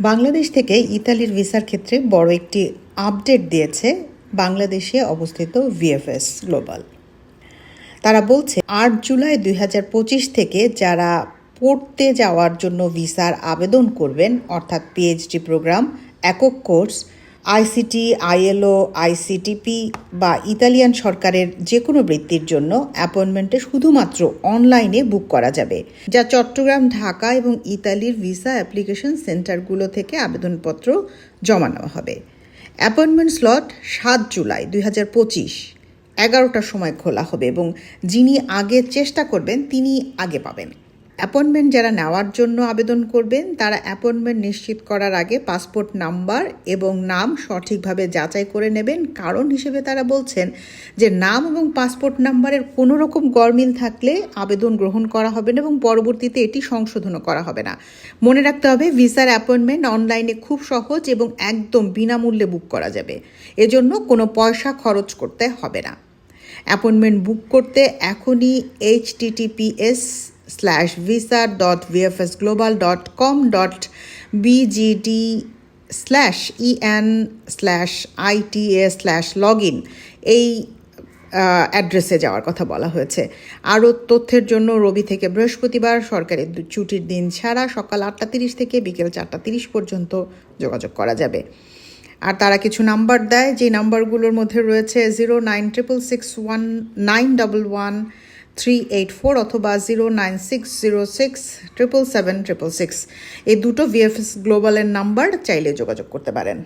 বাংলাদেশ থেকে ইতালির ভিসার ক্ষেত্রে বড় একটি আপডেট দিয়েছে বাংলাদেশে অবস্থিত ভিএফএস গ্লোবাল। তারা বলছে, আট জুলাই দুই হাজার পঁচিশ থেকে যারা পড়তে যাওয়ার জন্য ভিসার আবেদন করবেন, অর্থাৎ পিএইচডি প্রোগ্রাম, একক কোর্স আইসিটি, আইএলও, আইসিটিপি বা ইতালিয়ান সরকারের যে কোনো বৃত্তির জন্য অ্যাপয়েন্টমেন্টে শুধুমাত্র অনলাইনে বুক করা যাবে, যা চট্টগ্রাম, ঢাকা এবং ইতালির ভিসা অ্যাপ্লিকেশন সেন্টারগুলো থেকে আবেদনপত্র জমা নেওয়া হবে। অ্যাপয়েন্টমেন্ট স্লট সাত জুলাই দুই হাজার পঁচিশ, এগারোটার সময় খোলা হবে এবং যিনি আগে চেষ্টা করবেন তিনি আগে পাবেন। অ্যাপয়েন্টমেন্ট যারা নেওয়ার জন্য আবেদন করবেন, তারা অ্যাপয়েন্টমেন্ট নিশ্চিত করার আগে পাসপোর্ট নাম্বার এবং নাম সঠিকভাবে যাচাই করে নেবেন। কারণ হিসেবে তারা বলছেন যে নাম এবং পাসপোর্ট নাম্বারের কোনো রকম গরমিল থাকলে আবেদন গ্রহণ করা হবে না এবং পরবর্তীতে এটি সংশোধনও করা হবে না। মনে রাখতে হবে, ভিসার অ্যাপয়েন্টমেন্ট অনলাইনে খুব সহজ এবং একদম বিনামূল্যে বুক করা যাবে। এজন্য কোনো পয়সা খরচ করতে হবে না। অ্যাপয়েন্টমেন্ট বুক করতে এখনই https BGD slash EN slash ITA slash log in এই অ্যাড্রেসে যাওয়ার কথা বলা হয়েছে। আরও তথ্যের জন্য রবি থেকে বৃহস্পতিবার সরকারি দু- ছুটির দিন ছাড়া সকাল আটটা তিরিশ থেকে বিকেল চারটা তিরিশ পর্যন্ত যোগাযোগ করা যাবে। আর তারা কিছু নাম্বার দেয় যে নাম্বারগুলোর মধ্যে রয়েছে zero nine triple six one nine double one three eight four অথবা zero nine six zero six triple seven triple six এই দুটো ভিএফএস গ্লোবালের নাম্বার চাইলে যোগাযোগ করতে পারেন।